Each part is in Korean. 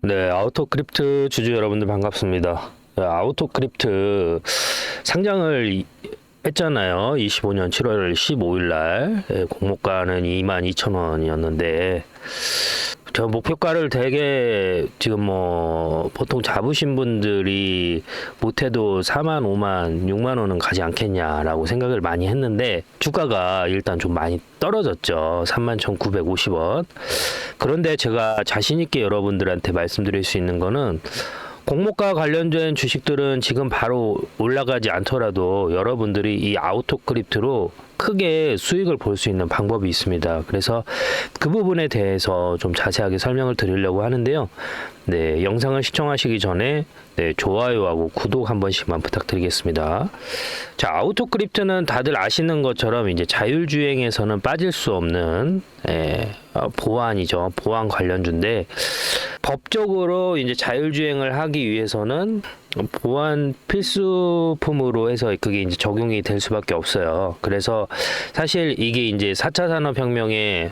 네, 아우토크립트 주주 여러분들 반갑습니다. 네, 아우토크립트 상장을 이- 했잖아요. 25년 7월 15일 날 예, 공모가는 22,000원이었는데 저 목표가를 되게 지금 뭐 보통 잡으신 분들이 못해도 4만, 5만, 6만 원은 가지 않겠냐라고 생각을 많이 했는데 주가가 일단 좀 많이 떨어졌죠. 3만 1,950원. 그런데 제가 자신 있게 여러분들한테 말씀드릴 수 있는 거는 공모가 관련된 주식들은 지금 바로 올라가지 않더라도 여러분들이 이 아우토 크립트로 크게 수익을 볼 수 있는 방법이 있습니다. 그래서 그 부분에 대해서 좀 자세하게 설명을 드리려고 하는데요. 네, 영상을 시청하시기 전에 네, 좋아요하고 구독 한 번씩만 부탁드리겠습니다. 자, 아우토 크립트는 다들 아시는 것처럼 이제 자율주행에서는 빠질 수 없는 예, 어, 보안이죠. 보안 관련주인데 법적으로 이제 자율주행을 하기 위해서는 보안 필수품으로 해서 그게 이제 적용이 될 수밖에 없어요. 그래서 사실 이게 이제 4차 산업혁명에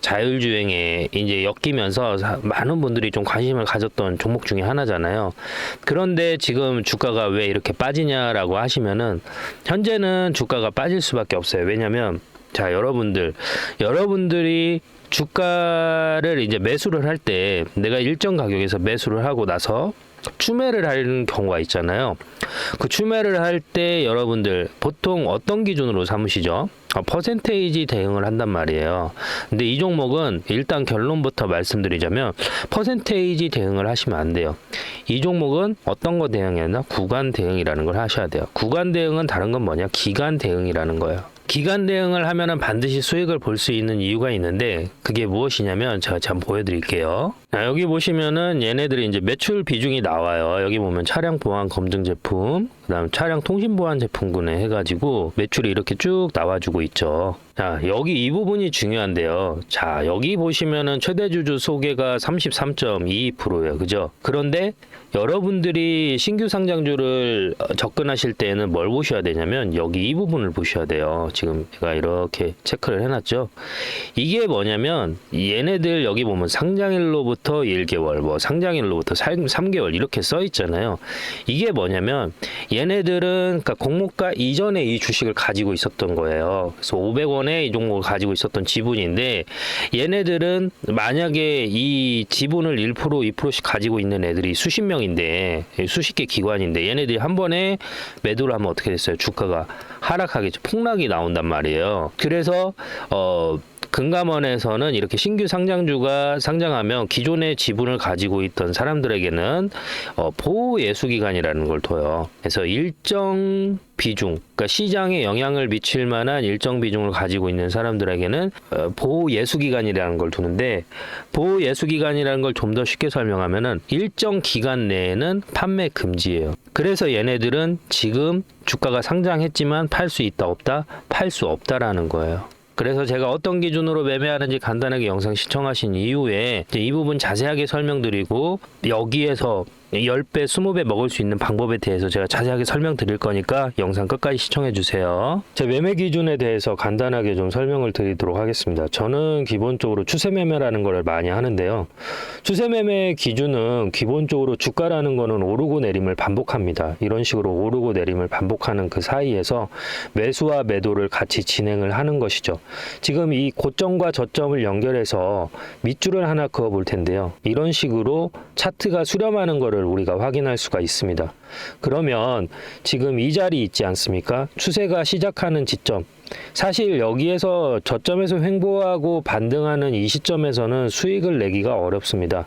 자율주행에 이제 엮이면서 사- 많은 분들이 좀 관심을 가졌던 종목 중에 하나잖아요. 그런데 지금 주가가 왜 이렇게 빠지냐라고 하시면은 현재는 주가가 빠질 수밖에 없어요. 왜냐면 자, 여러분들 여러분들이 주가를 이제 매수를 할 때 내가 일정 가격에서 매수를 하고 나서 추매를 하는 경우가 있잖아요. 그 추매를 할 때 여러분들 보통 어떤 기준으로 삼으시죠? 어, 퍼센테이지 대응을 한단 말이에요. 근데 이 종목은 일단 결론부터 말씀드리자면 퍼센테이지 대응을 하시면 안 돼요. 이 종목은 어떤 거 대응이었나? 구간 대응이라는 걸 하셔야 돼요. 구간 대응은 다른 건 뭐냐? 기간 대응이라는 거예요. 기간 대응을 하면은 반드시 수익을 볼 수 있는 이유가 있는데 그게 무엇이냐면 제가 잠 보여드릴게요. 자, 여기 보시면은 얘네들이 이제 매출 비중이 나와요. 여기 보면 차량 보안 검증 제품, 그다음 차량 통신 보안 제품군에 해가지고 매출이 이렇게 쭉 나와주고 있죠. 자, 여기 이 부분이 중요한데요. 자, 여기 보시면은 최대 주주 소개가 33.22%예요. 그죠? 그런데 여러분들이 신규 상장주를 어, 접근하실 때에는 뭘 보셔야 되냐면 여기 이 부분을 보셔야 돼요. 지금 제가 이렇게 체크를 해놨죠. 이게 뭐냐면 얘네들 여기 보면 상장일로부터 1개월, 뭐 상장일로부터 3개월 이렇게 써 있잖아요. 이게 뭐냐면 얘네들은 그러니까 공모가 이전에 이 주식을 가지고 있었던 거예요. 그래서 500원에 이 종목을 가지고 있었던 지분인데 얘네들은 만약에 이 지분을 1% 2%씩 가지고 있는 애들이 수십 명 인데 수십 개 기관인데 얘네들이 한 번에 매도를 하면 어떻게 됐어요? 주가가 하락하겠죠. 폭락이 나온단 말이에요. 그래서 어 금감원에서는 이렇게 신규 상장주가 상장하면 기존의 지분을 가지고 있던 사람들에게는 어, 보호 예수 기간이라는 걸 둬요. 그래서 일정 비중, 그러니까 시장에 영향을 미칠 만한 일정 비중을 가지고 있는 사람들에게는 어, 보호 예수 기간이라는 걸 두는데 보호 예수 기간이라는 걸 좀 더 쉽게 설명하면은 일정 기간 내에는 판매 금지예요. 그래서 얘네들은 지금 주가가 상장했지만 팔 수 있다 없다 팔 수 없다라는 거예요. 그래서 제가 어떤 기준으로 매매하는지 간단하게 영상 시청하신 이후에 이 부분 자세하게 설명드리고 여기에서 10배, 20배 먹을 수 있는 방법에 대해서 제가 자세하게 설명드릴 거니까 영상 끝까지 시청해 주세요. 제 매매 기준에 대해서 간단하게 좀 설명을 드리도록 하겠습니다. 저는 기본적으로 추세 매매라는 걸 많이 하는데요. 추세 매매 기준은 기본적으로 주가라는 거는 오르고 내림을 반복합니다. 이런 식으로 오르고 내림을 반복하는 그 사이에서 매수와 매도를 같이 진행을 하는 것이죠. 지금 이 고점과 저점을 연결해서 밑줄을 하나 그어 볼 텐데요. 이런 식으로 차트가 수렴하는 것을 우리가 확인할 수가 있습니다. 그러면 지금 이 자리 있지 않습니까? 추세가 시작하는 지점. 사실 여기에서 저점에서 횡보하고 반등하는 이 시점에서는 수익을 내기가 어렵습니다.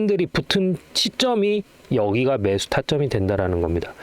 들이 붙은 시점이 여기가 매수 타점이 된다라는 겁니다.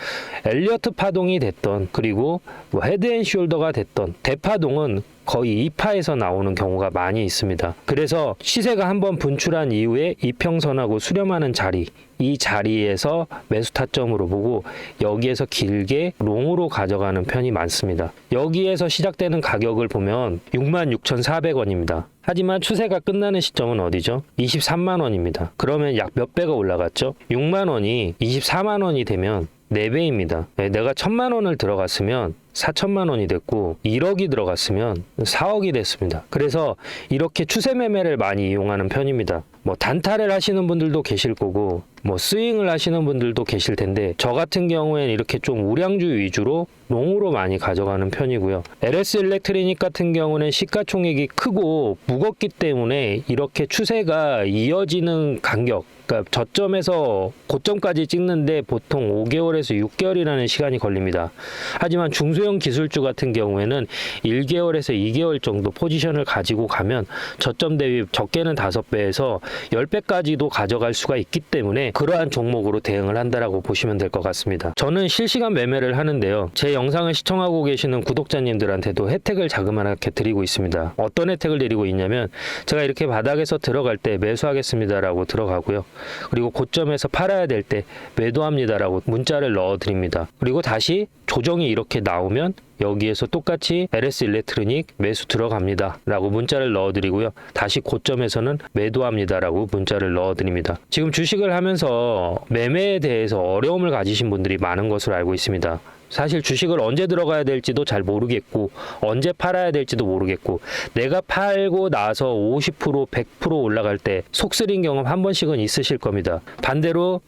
엘리어트 파동이 됐던 그리고 뭐 헤드앤숄더가 됐던 대파동은 거의 2파에서 나오는 경우가 많이 있습니다. 그래서 시세가 한번 분출한 이후에 이평선하고 수렴하는 자리 이 자리에서 매수 타점으로 보고 여기에서 길게 롱으로 가져가는 편이 많습니다. 여기에서 시작되는 가격을 보면 66,400원입니다. 하지만 추세가 끝나는 시점은 어디죠? 23만 원입니다. 그러면 약 몇 배가 올라갔죠? 6만 원이 24만 원이 되면 4배입니다. 내가 1000만 원을 들어갔으면 4천만 원이 됐고 1억이 들어갔으면 4억이 됐습니다. 그래서 이렇게 추세 매매를 많이 이용하는 편입니다. 뭐 단타를 하시는 분들도 계실 거고 뭐 스윙을 하시는 분들도 계실 텐데 저 같은 경우에는 이렇게 좀 우량주 위주로 롱으로 많이 가져가는 편이고요. LS 일렉트리닉 같은 경우는 시가총액이 크고 무겁기 때문에 이렇게 추세가 이어지는 간격 그러니까 저점에서 고점까지 찍는데 보통 5개월에서 6개월이라는 시간이 걸립니다. 하지만 중소형 기술주 같은 경우에는 1개월에서 2개월 정도 포지션을 가지고 가면 저점 대비 적게는 5배에서 10배까지도 가져갈 수가 있기 때문에 그러한 종목으로 대응을 한다라고 보시면 될 것 같습니다. 저는 실시간 매매를 하는데요. 제 영상을 시청하고 계시는 구독자님들한테도 혜택을 자그마하게 드리고 있습니다. 어떤 혜택을 드리고 있냐면 제가 이렇게 바닥에서 들어갈 때 매수하겠습니다라고 들어가고요. 그리고 고점에서 팔아야 될 때 매도합니다라고 문자를 넣어 드립니다. 그리고 다시 조정이 이렇게 나오면 여기에서 똑같이 LS 일렉트로닉 매수 들어갑니다. 라고 문자를 넣어 드리고요. 다시 고점에서는 매도합니다 라고 문자를 넣어 드립니다. 지금 주식을 하면서 매매에 대해서 어려움을 가지신 분들이 많은 것으로 알고 있습니다. 사실 주식을 언제 들어가야 될지도 잘 모르겠고 언제 팔아야 될지도 모르겠고 내가 팔고 나서 50% 100% 올라갈 때 속쓰린 경험 한 번씩은 있으실 겁니다. 반대로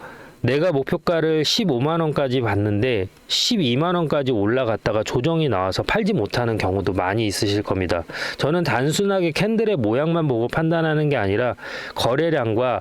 내가 목표가를 15만 원까지 봤는데 12만 원까지 올라갔다가 조정이 나와서 팔지 못하는 경우도 많이 있으실 겁니다. 저는 단순하게 캔들의 모양만 보고 판단하는 게 아니라 거래량과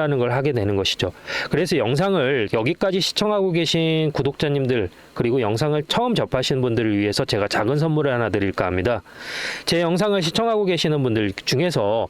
라는 걸 하게 되는 것이죠. 그래서 영상을 여기까지 시청하고 계신 구독자님들 그리고 영상을 처음 접하시는 분들을 위해서 제가 작은 선물을 하나 드릴까 합니다. 제 영상을 시청하고 계시는 분들 중에서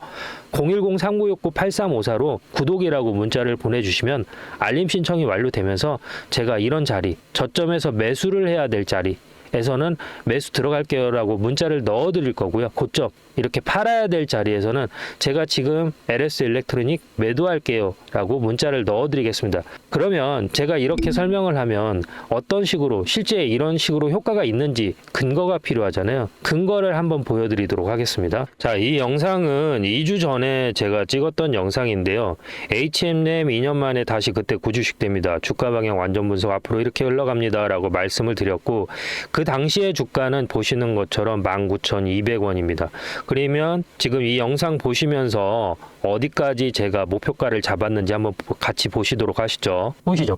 010-3969-8354로 구독이라고 문자를 보내주시면 알림 신청이 완료되면서 제가 이런 자리, 저점에서 매수를 해야 될 자리, 에서는 매수 들어갈게요라고 문자를 넣어 드릴 거고요. 고점 이렇게 팔아야 될 자리에서는 제가 지금 LS 일렉트로닉 매도할게요 라고 문자를 넣어 드리겠습니다. 그러면 제가 이렇게 설명을 하면 어떤 식으로 실제 이런 식으로 효과가 있는지 근거가 필요하잖아요. 근거를 한번 보여 드리도록 하겠습니다. 자, 이 영상은 2주 전에 제가 찍었던 영상인데요. HM램 2년 만에 다시 그때 구주식 됩니다. 주가 방향 완전 분석 앞으로 이렇게 흘러갑니다 라고 말씀을 드렸고 그 당시의 주가는 보시는 것처럼 19,200원입니다. 그러면 지금 이 영상 보시면서 어디까지 제가 목표가를 잡았는지 한번 같이 보시도록 하시죠. 보이시죠?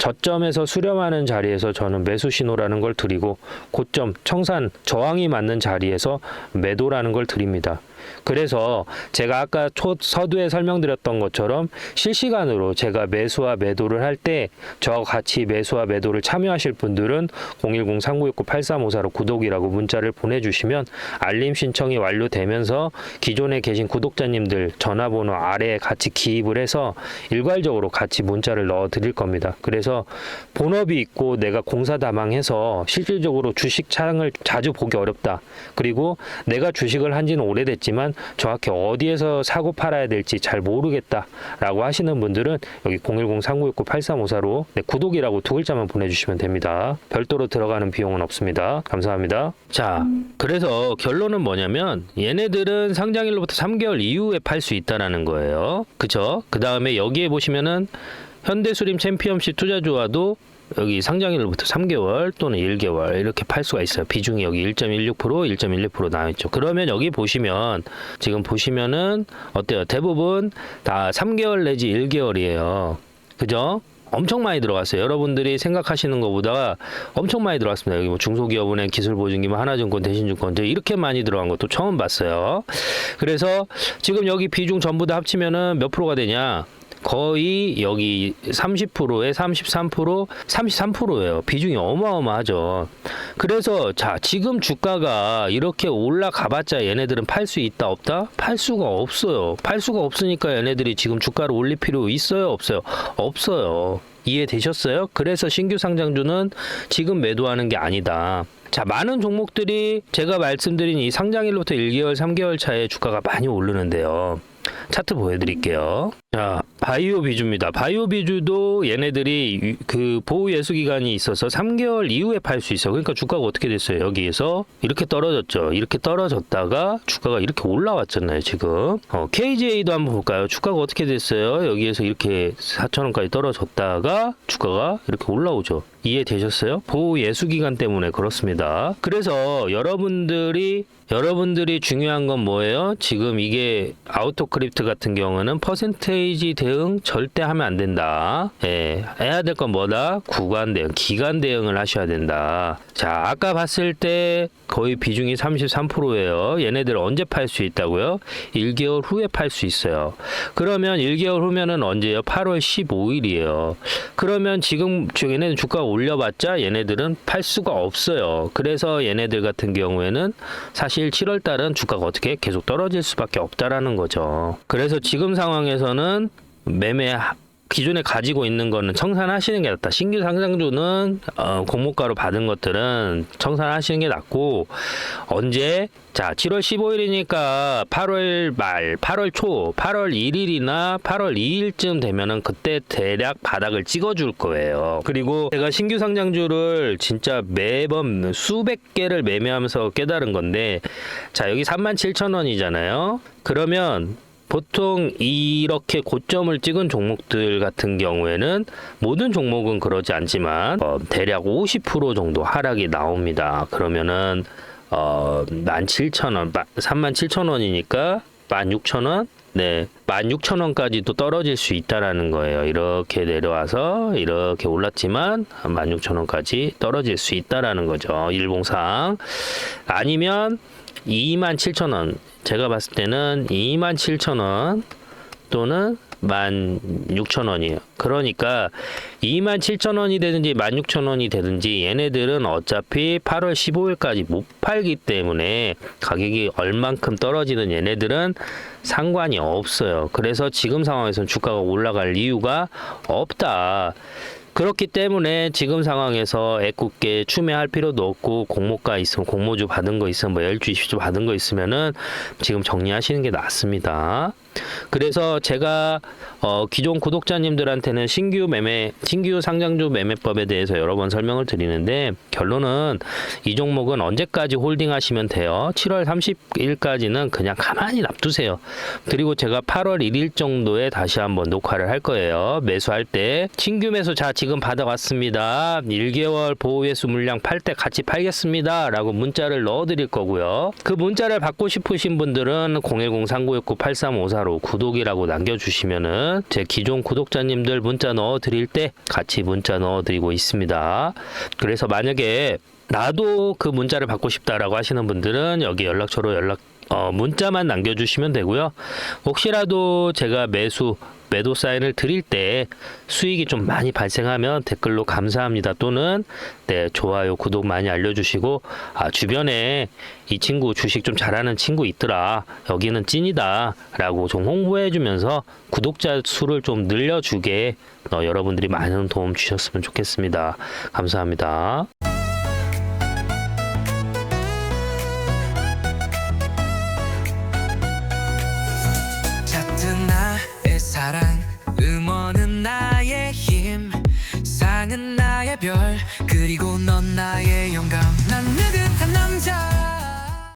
저점에서 수렴하는 자리에서 저는 매수 신호라는 걸 드리고 고점 청산 저항이 맞는 자리에서 매도라는 걸 드립니다. 그래서 제가 아까 초, 서두에 설명드렸던 것처럼 실시간으로 제가 매수와 매도를 할 때 저와 같이 매수와 매도를 참여하실 분들은 010-3969-8354로 구독이라고 문자를 보내주시면 알림 신청이 완료되면서 기존에 계신 구독자님들 전화번호 아래에 같이 기입을 해서 일괄적으로 같이 문자를 넣어 드릴 겁니다. 그래서 본업이 있고 내가 공사다망해서 실질적으로 주식 창을 자주 보기 어렵다. 그리고 내가 주식을 한 지는 오래됐지만 정확히 어디에서 사고 팔아야 될지 잘 모르겠다라고 하시는 분들은 여기 010-3969-8354로 네, 구독이라고 두 글자만 보내주시면 됩니다. 별도로 들어가는 비용은 없습니다. 감사합니다. 자, 그래서 결론은 뭐냐면 얘네들은 상장일로부터 3개월 이후에 팔 수 있다라는 거예요. 그쵸? 그 다음에 여기에 보시면은 현대수림 챔피언십 투자주와도 여기 상장일로부터 3개월 또는 1개월 이렇게 팔 수가 있어요. 비중이 여기 1.16% 1.12% 나와 있죠. 그러면 여기 보시면 지금 보시면은 어때요? 대부분 다 3개월 내지 1개월이에요. 그죠? 엄청 많이 들어갔어요. 여러분들이 생각하시는 것보다 엄청 많이 들어갔습니다. 여기 뭐 중소기업은행, 기술보증기금, 하나증권, 대신증권 저 이렇게 많이 들어간 것도 처음 봤어요. 그래서 지금 여기 비중 전부 다 합치면은 몇 프로가 되냐? 거의 여기 30%에 33%, 33%예요. 비중이 어마어마하죠. 그래서 자, 지금 주가가 이렇게 올라가봤자 얘네들은 팔 수 있다 없다? 팔 수가 없어요. 팔 수가 없으니까 얘네들이 지금 주가를 올릴 필요 있어요, 없어요? 없어요. 이해되셨어요? 그래서 신규 상장주는 지금 매도하는 게 아니다. 자, 많은 종목들이 제가 말씀드린 이 상장일로부터 1개월, 3개월 차에 주가가 많이 오르는데요. 차트 보여드릴게요. 자, 바이오 비주입니다. 바이오 비주도 얘네들이 유- 그 보호 예수 기간이 있어서 3개월 이후에 팔 수 있어. 그러니까 주가가 어떻게 됐어요? 여기에서 이렇게 떨어졌죠. 이렇게 떨어졌다가 주가가 이렇게 올라왔잖아요. 지금 어, KJ도 한번 볼까요? 주가가 어떻게 됐어요? 여기에서 이렇게 4천 원까지 떨어졌다가 주가가 이렇게 올라오죠. 이해되셨어요? 보호 예수 기간 때문에 그렇습니다. 그래서 여러분들이 여러분들이 중요한 건 뭐예요? 지금 이게 아우토 크립트 같은 경우는 퍼센 테이지 대응 절대 하면 안 된다. 예, 해야 될 건 뭐다? 구간 대응, 기간 대응을 하셔야 된다. 자, 아까 봤을 때 거의 비중이 33%예요. 얘네들 언제 팔 수 있다고요? 1개월 후에 팔 수 있어요. 그러면 1개월 후면은 언제요? 8월 15일이에요. 그러면 지금 주- 얘네들 주가 올려봤자 얘네들은 팔 수가 없어요. 그래서 얘네들 같은 경우에는 사실 7월 달은 주가가 어떻게 계속 떨어질 수밖에 없다라는 거죠. 그래서 지금 상황에서는 매매 기존에 가지고 있는 거는 청산하시는 게 낫다. 신규 상장주는 어, 공모가로 받은 것들은 청산하시는 게 낫고 언제 자 7월 15일이니까 8월 말, 8월 초, 8월 1일이나 8월 2일쯤 되면은 그때 대략 바닥을 찍어줄 거예요. 그리고 제가 신규 상장주를 진짜 매번 수백 개를 매매하면서 깨달은 건데 자 여기 37,000원이잖아요. 그러면 보통 이렇게 고점을 찍은 종목들 같은 경우에는 모든 종목은 그러지 않지만 어, 대략 50% 정도 하락이 나옵니다. 그러면은 어, 17,000원, 37,000원이니까 16,000원, 네, 16,000원까지도 떨어질 수 있다라는 거예요. 이렇게 내려와서 이렇게 올랐지만 16,000원까지 떨어질 수 있다라는 거죠. 일봉상 아니면 27,000원. 제가 봤을 때는 27,000원 또는 16,000원이에요. 그러니까 27,000원이 되든지 16,000원이 되든지 얘네들은 어차피 8월 15일까지 못 팔기 때문에 가격이 얼만큼 떨어지는 얘네들은 상관이 없어요. 그래서 지금 상황에서는 주가가 올라갈 이유가 없다. 그렇기 때문에 지금 상황에서 애꿎게 추매할 필요도 없고 공모가 있으면 공모주 받은 거 있으면 뭐 열주 이슈주 받은 거 있으면은 지금 정리하시는 게 낫습니다. 그래서 제가 어, 기존 구독자님들한테는 신규 매매, 신규 상장주 매매법에 대해서 여러 번 설명을 드리는데 결론은 이 종목은 언제까지 홀딩하시면 돼요? 7월 30일까지는 그냥 가만히 놔두세요. 그리고 제가 8월 1일 정도에 다시 한번 녹화를 할 거예요. 매수할 때 신규 매수 자 지금 받아왔습니다. 1개월 보호예수 물량 팔 때 같이 팔겠습니다.라고 문자를 넣어드릴 거고요. 그 문자를 받고 싶으신 분들은 010-3969-8354로 구독이라고 남겨주시면은 제 기존 구독자님들 문자 넣어 드릴 때 같이 문자 넣어 드리고 있습니다. 그래서 만약에 나도 그 문자를 받고 싶다라고 하시는 분들은 여기 연락처로 연락 어, 문자만 남겨주시면 되고요. 혹시라도 제가 매수 매도 사인을 드릴 때 수익이 좀 많이 발생하면 댓글로 감사합니다 또는 네 좋아요 구독 많이 알려주시고 아 주변에 이 친구 주식 좀 잘하는 친구 있더라 여기는 찐이다 라고 좀 홍보해 주면서 구독자 수를 좀 늘려주게 어, 여러분들이 많은 도움 주셨으면 좋겠습니다 감사합니다. 별 그리고 넌 나의